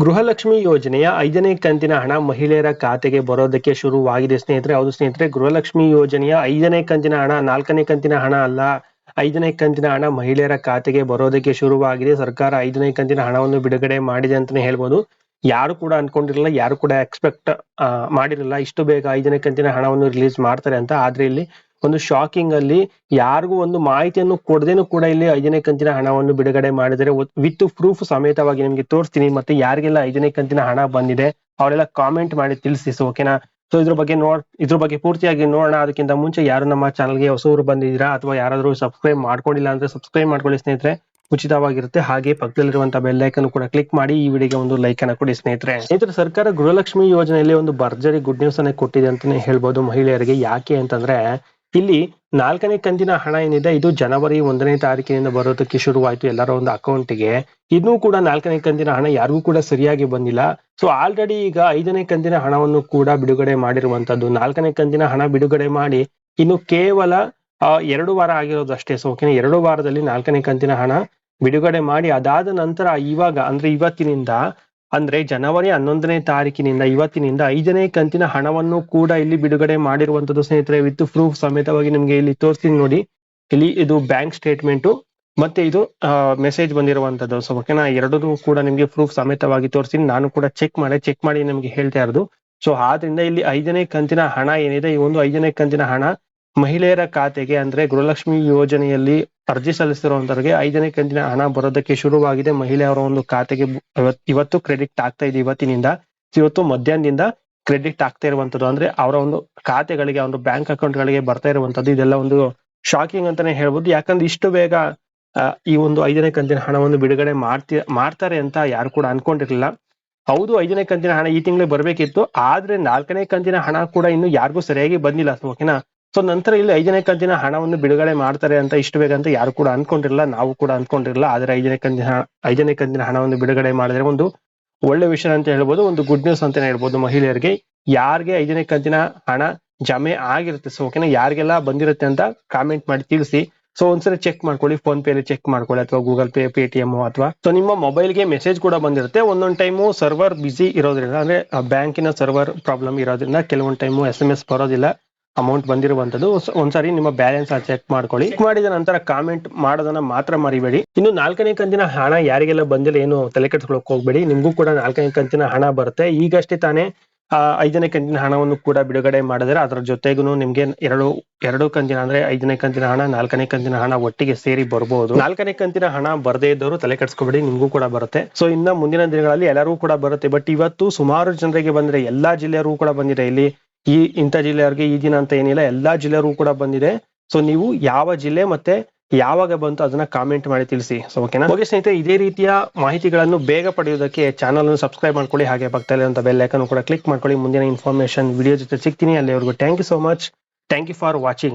ಗೃಹಲಕ್ಷ್ಮಿ ಯೋಜನೆಯ ಐದನೇ ಕಂತಿನ ಹಣ ಮಹಿಳೆಯರ ಖಾತೆಗೆ ಬರೋದಕ್ಕೆ ಶುರುವಾಗಿದೆ. ಸ್ನೇಹಿತರೆ, ಹೌದು ಸ್ನೇಹಿತರೆ, ಗೃಹಲಕ್ಷ್ಮಿ ಯೋಜನೆಯ ಐದನೇ ಕಂತಿನ ಹಣ, ನಾಲ್ಕನೇ ಕಂತಿನ ಹಣ ಅಲ್ಲ, ಐದನೇ ಕಂತಿನ ಹಣ ಮಹಿಳೆಯರ ಖಾತೆಗೆ ಬರೋದಕ್ಕೆ ಶುರುವಾಗಿದೆ. ಸರ್ಕಾರ ಐದನೇ ಕಂತಿನ ಹಣವನ್ನು ಬಿಡುಗಡೆ ಮಾಡಿದೆ ಅಂತಾನೆ ಹೇಳ್ಬೋದು. ಯಾರು ಕೂಡ ಅನ್ಕೊಂಡಿರಲಿಲ್ಲ, ಯಾರು ಕೂಡ ಎಕ್ಸ್ಪೆಕ್ಟ್ ಮಾಡಿರಲಿಲ್ಲ. ಇಷ್ಟು ಬೇಗ ಐದನೇ ಕಂತಿನ ಹಣವನ್ನು ರಿಲೀಸ್ ಮಾಡ್ತಾರೆ ಅಂತ. ಆದ್ರೆ ಇಲ್ಲಿ ಒಂದು ಶಾಕಿಂಗ್ ಅಲ್ಲಿ ಯಾರಿಗೂ ಒಂದು ಮಾಹಿತಿಯನ್ನು ಕೊಡದೇನು ಕೂಡ ಇಲ್ಲಿ ಐದನೇ ಕಂತಿನ ಹಣವನ್ನು ಬಿಡುಗಡೆ ಮಾಡಿದರೆ ವಿತ್ ಪ್ರೂಫ್ ಸಮೇತವಾಗಿ ನಿಮ್ಗೆ ತೋರಿಸ್ತೀನಿ. ಮತ್ತೆ ಯಾರಿಗೆಲ್ಲ ಐದನೇ ಕಂತಿನ ಹಣ ಬಂದಿದೆ, ಅವರೆಲ್ಲ ಕಾಮೆಂಟ್ ಮಾಡಿ ತಿಳಿಸಿ ಓಕೆನಾ ಸೊ ಇದ್ರ ಬಗ್ಗೆ ನೋಡ್, ಇದ್ರ ಬಗ್ಗೆ ಪೂರ್ತಿಯಾಗಿ ನೋಡೋಣ. ಅದಕ್ಕಿಂತ ಮುಂಚೆ ಯಾರು ನಮ್ಮ ಚಾನಲ್ಗೆ ಹೊಸವರು ಬಂದಿದ್ದೀರಾ ಅಥವಾ ಯಾರಾದರೂ ಸಬ್ಸ್ಕ್ರೈಬ್ ಮಾಡ್ಕೊಂಡಿಲ್ಲ ಅಂದ್ರೆ ಸಬ್ಸ್ಕ್ರೈಬ್ ಮಾಡ್ಕೊಳ್ಳಿ ಸ್ನೇಹಿತರೆ. ಉಚಿತವಾಗಿರುತ್ತೆ. ಹಾಗೆ ಪಕ್ಕದಲ್ಲಿರುವಂತಹ ಬೆಲ್ ಐಕನ್ ಕೂಡ ಕ್ಲಿಕ್ ಮಾಡಿ ಈ ವಿಡಿಯೋಗೆ ಒಂದು ಲೈಕ್ ಅನ್ನ ಕೊಡಿ ಸ್ನೇಹಿತರೆ. ಸ್ನೇಹಿತರೆ, ಸರ್ಕಾರ ಗೃಹಲಕ್ಷ್ಮಿ ಯೋಜನೆಯಲ್ಲಿ ಒಂದು ಭರ್ಜರಿ ಗುಡ್ ನ್ಯೂಸ್ ಅನ್ನ ಕೊಟ್ಟಿದೆ ಅಂತಾನೆ ಹೇಳ್ಬೋದು ಮಹಿಳೆಯರಿಗೆ. ಯಾಕೆ ಅಂತಂದ್ರೆ, ಇಲ್ಲಿ ನಾಲ್ಕನೇ ಕಂತಿನ ಹಣ ಏನಿದೆ, ಇದು ಜನವರಿ ಒಂದನೇ ತಾರೀಕಿನಿಂದ ಬರೋದಕ್ಕೆ ಶುರುವಾಯಿತು ಎಲ್ಲರ ಒಂದು ಅಕೌಂಟ್ಗೆ ಇನ್ನೂ ಕೂಡ ನಾಲ್ಕನೇ ಕಂತಿನ ಹಣ ಯಾರಿಗೂ ಕೂಡ ಸರಿಯಾಗಿ ಬಂದಿಲ್ಲ. ಸೊ ಆಲ್ರೆಡಿ ಈಗ ಐದನೇ ಕಂತಿನ ಹಣವನ್ನು ಕೂಡ ಬಿಡುಗಡೆ ಮಾಡಿರುವಂತದ್ದು ನಾಲ್ಕನೇ ಕಂತಿನ ಹಣ ಬಿಡುಗಡೆ ಮಾಡಿ, ಇನ್ನು ಕೇವಲ ಎರಡು ವಾರ ಆಗಿರೋದು ಅಷ್ಟೇ ಸೊ ಓಕೆನಾ ಎರಡು ವಾರದಲ್ಲಿ ನಾಲ್ಕನೇ ಕಂತಿನ ಹಣ ಬಿಡುಗಡೆ ಮಾಡಿ, ಅದಾದ ನಂತರ ಇವಾಗ, ಅಂದ್ರೆ ಇವತ್ತಿನಿಂದ, ಅಂದ್ರೆ ಜನವರಿ ಹನ್ನೊಂದನೇ ತಾರೀಕಿನಿಂದ ಇವತ್ತಿನಿಂದ ಐದನೇ ಕಂತಿನ ಹಣವನ್ನು ಕೂಡ ಇಲ್ಲಿ ಬಿಡುಗಡೆ ಮಾಡಿರುವಂತದ್ದು ಸ್ನೇಹಿತರೆ ವಿತ್ ಪ್ರೂಫ್ ಸಮೇತವಾಗಿ ನಿಮ್ಗೆ ಇಲ್ಲಿ ತೋರಿಸ್ತೀನಿ ನೋಡಿ. ಇಲ್ಲಿ ಇದು ಬ್ಯಾಂಕ್ ಸ್ಟೇಟ್ಮೆಂಟ್ ಮತ್ತೆ ಇದು ಮೆಸೇಜ್ ಬಂದಿರುವಂತದ್ದು. ಸೊ ಓಕೆನಾ ಎರಡೂ ಕೂಡ ನಿಮ್ಗೆ ಪ್ರೂಫ್ ಸಮೇತವಾಗಿ ತೋರಿಸ್ತೀನಿ. ನಾನು ಕೂಡ ಚೆಕ್ ಮಾಡಿ ಚೆಕ್ ಮಾಡಿ ನಿಮ್ಗೆ ಹೇಳ್ತಾ ಇರೋದು. ಸೊ ಆದ್ರಿಂದ ಇಲ್ಲಿ ಐದನೇ ಕಂತಿನ ಹಣ ಏನಿದೆ? ಈ ಒಂದು ಐದನೇ ಕಂತಿನ ಹಣ ಮಹಿಳೆಯರ ಖಾತೆಗೆ ಅಂದ್ರೆ ಗೃಹಲಕ್ಷ್ಮಿ ಯೋಜನೆಯಲ್ಲಿ ಅರ್ಜಿ ಸಲ್ಲಿಸಿರುವಂತವರಿಗೆ ಐದನೇ ಕಂತಿನ ಹಣ ಬರೋದಕ್ಕೆ ಶುರುವಾಗಿದೆ. ಮಹಿಳೆಯರ ಒಂದು ಖಾತೆಗೆ ಇವತ್ತು ಕ್ರೆಡಿಟ್ ಆಗ್ತಾ ಇದೆ. ಇವತ್ತಿನಿಂದ ಇವತ್ತು ಮಧ್ಯಾಹ್ನದಿಂದ ಕ್ರೆಡಿಟ್ ಆಗ್ತಾ ಇರುವಂತದ್ದು. ಅಂದ್ರೆ ಅವರ ಒಂದು ಖಾತೆಗಳಿಗೆ, ಒಂದು ಬ್ಯಾಂಕ್ ಅಕೌಂಟ್ ಗಳಿಗೆ ಬರ್ತಾ ಇರುವಂತದ್ದು. ಇದೆಲ್ಲ ಒಂದು ಶಾಕಿಂಗ್ ಅಂತಾನೆ ಹೇಳ್ಬೋದು. ಯಾಕಂದ್ರೆ ಇಷ್ಟು ಬೇಗ ಈ ಒಂದು ಐದನೇ ಕಂತಿನ ಹಣವನ್ನು ಬಿಡುಗಡೆ ಮಾಡ್ತಿ ಮಾಡ್ತಾರೆ ಅಂತ ಯಾರು ಕೂಡ ಅನ್ಕೊಂಡಿರ್ಲಿಲ್ಲ. ಹೌದು, ಐದನೇ ಕಂತಿನ ಹಣ ಈ ತಿಂಗಳು ಬರಬೇಕಿತ್ತು. ಆದ್ರೆ ನಾಲ್ಕನೇ ಕಂತಿನ ಹಣ ಕೂಡ ಇನ್ನು ಯಾರಿಗೂ ಸರಿಯಾಗಿ ಬಂದಿಲ್ಲ. ಓಕೆನಾ? ಸೊ ನಂತರ ಇಲ್ಲಿ ಐದನೇ ಕಂತಿನ ಹಣವನ್ನು ಬಿಡುಗಡೆ ಮಾಡ್ತಾರೆ ಅಂತ ಇಷ್ಟು ಬೇಗ ಅಂತ ಯಾರು ಕೂಡ ಅನ್ಕೊಂಡಿರಲ್ಲ, ನಾವು ಕೂಡ ಅನ್ಕೊಂಡಿರಲ್ಲ. ಆದ್ರೆ ಐದನೇ ಕಂತಿನ ಐದನೇ ಕಂತಿನ ಹಣವನ್ನು ಬಿಡುಗಡೆ ಮಾಡಿದ್ರೆ ಒಂದು ಒಳ್ಳೆ ವಿಷಯ ಅಂತ ಹೇಳ್ಬೋದು, ಒಂದು ಗುಡ್ ನ್ಯೂಸ್ ಅಂತಾನೆ ಹೇಳ್ಬೋದು ಮಹಿಳೆಯರಿಗೆ. ಯಾರಿಗೆ ಐದನೇ ಕಂತಿನ ಹಣ ಜಮೆ ಆಗಿರುತ್ತೆ? ಸೊ ಓಕೆನಾ ಯಾರಿಗೆಲ್ಲ ಬಂದಿರುತ್ತೆ ಅಂತ ಕಾಮೆಂಟ್ ಮಾಡಿ ತಿಳಿಸಿ. ಸೊ ಒಂದ್ಸರಿ ಚೆಕ್ ಮಾಡ್ಕೊಳ್ಳಿ ಫೋನ್ ಪೇ ಚೆಕ್ ಮಾಡ್ಕೊಳ್ಳಿ, ಅಥವಾ ಗೂಗಲ್ ಪೇ ಪೇಟಿಎಂ ಅಥವಾ ಸೊ ನಿಮ್ಮ ಮೊಬೈಲ್ಗೆ ಮೆಸೇಜ್ ಕೂಡ ಬಂದಿರುತ್ತೆ. ಒಂದೊಂದು ಟೈಮು ಸರ್ವರ್ ಬಿಸಿ ಇರೋದ್ರಿಂದ, ಅಂದ್ರೆ ಬ್ಯಾಂಕಿನ ಸರ್ವರ್ ಪ್ರಾಬ್ಲಮ್ ಇರೋದ್ರಿಂದ, ಕೆಲವೊಂದು ಟೈಮು ಎಸ್ ಎಂ ಎಸ್ ಬರೋದಿಲ್ಲ. ಅಮೌಂಟ್ ಬಂದಿರುವಂತದ್ದು. ಒಂದ್ಸಾರಿ ನಿಮ್ಮ ಬ್ಯಾಲೆನ್ಸ್ ಚೆಕ್ ಮಾಡ್ಕೊಳ್ಳಿ. ಚೆಕ್ ಮಾಡಿದ ನಂತರ ಕಾಮೆಂಟ್ ಮಾಡೋದನ್ನ ಮಾತ್ರ ಮರಿಬೇಡಿ. ಇನ್ನು ನಾಲ್ಕನೇ ಕಂತಿನ ಹಣ ಯಾರಿಗೆಲ್ಲ ಬಂದಿಲ್ಲ ಏನು ತಲೆ ಕೆಡಿಸ್ಕೊಳಕ್ ಹೋಗ್ಬೇಡಿ. ನಿಮ್ಗೂ ಕೂಡ ನಾಲ್ಕನೇ ಕಂತಿನ ಹಣ ಬರುತ್ತೆ. ಈಗಷ್ಟೇ ತಾನೇ ಆ, ಐದನೇ ಕಂತಿನ ಹಣವನ್ನು ಕೂಡ ಬಿಡುಗಡೆ ಮಾಡಿದ್ರೆ ಅದರ ಜೊತೆಗೂ ನಿಮ್ಗೆ ಎರಡು ಎರಡು ಕಂತಿನ ಅಂದ್ರೆ ಐದನೇ ಕಂತಿನ ಹಣ ನಾಲ್ಕನೇ ಕಂತಿನ ಹಣ ಒಟ್ಟಿಗೆ ಸೇರಿ ಬರಬಹುದು ನಾಲ್ಕನೇ ಕಂತಿನ ಹಣ ಬರದೇ ಇದ್ದವರು ತಲೆ ಕೆಡಿಸ್ಕೊಬೇಡಿ. ನಿಮ್ಗೂ ಕೂಡ ಬರುತ್ತೆ. ಸೊ ಇನ್ನ ಮುಂದಿನ ದಿನಗಳಲ್ಲಿ ಎಲ್ಲರಿಗೂ ಕೂಡ ಬರುತ್ತೆ. ಬಟ್ ಇವತ್ತು ಸುಮಾರು ಜನರಿಗೆ ಬಂದ್ರೆ ಎಲ್ಲಾ ಜಿಲ್ಲೆಯವರು ಕೂಡ ಬಂದಿದೆ ಇಲ್ಲಿ. ಈ ಇಂಥ ಜಿಲ್ಲೆಯವ್ರಿಗೆ ಈ ದಿನ ಅಂತ ಏನಿಲ್ಲ, ಎಲ್ಲಾ ಜಿಲ್ಲೆಯವರು ಕೂಡ ಬಂದಿದೆ. ಸೊ ನೀವು ಯಾವ ಜಿಲ್ಲೆ ಮತ್ತೆ ಯಾವಾಗ ಬಂತು ಅದನ್ನ ಕಾಮೆಂಟ್ ಮಾಡಿ ತಿಳಿಸಿ. ಸೊ ಓಕೆನಾ ಓಕೆ ಸ್ನೇಹಿತರೆ, ಇದೇ ರೀತಿಯ ಮಾಹಿತಿಗಳನ್ನು ಬೇಗ ಪಡೆಯೋದಕ್ಕೆ ಚಾನಲ್ ಅನ್ನು ಸಬ್ಸ್ಕ್ರೈಬ್ ಮಾಡ್ಕೊಳ್ಳಿ, ಹಾಗೆ ಪಕ್ಕದಲ್ಲಿರುವಂತ ಬೆಲ್ ಐಕನ್ ಕೂಡ ಕ್ಲಿಕ್ ಮಾಡ್ಕೊಳ್ಳಿ. ಮುಂದಿನ ಇನ್ಫಾರ್ಮೇಶನ್ ವಿಡಿಯೋ ಜೊತೆ ಸಿಗ್ತೀನಿ. ಅಲ್ಲಿವರೆಗೂ thank you so much thank you for watching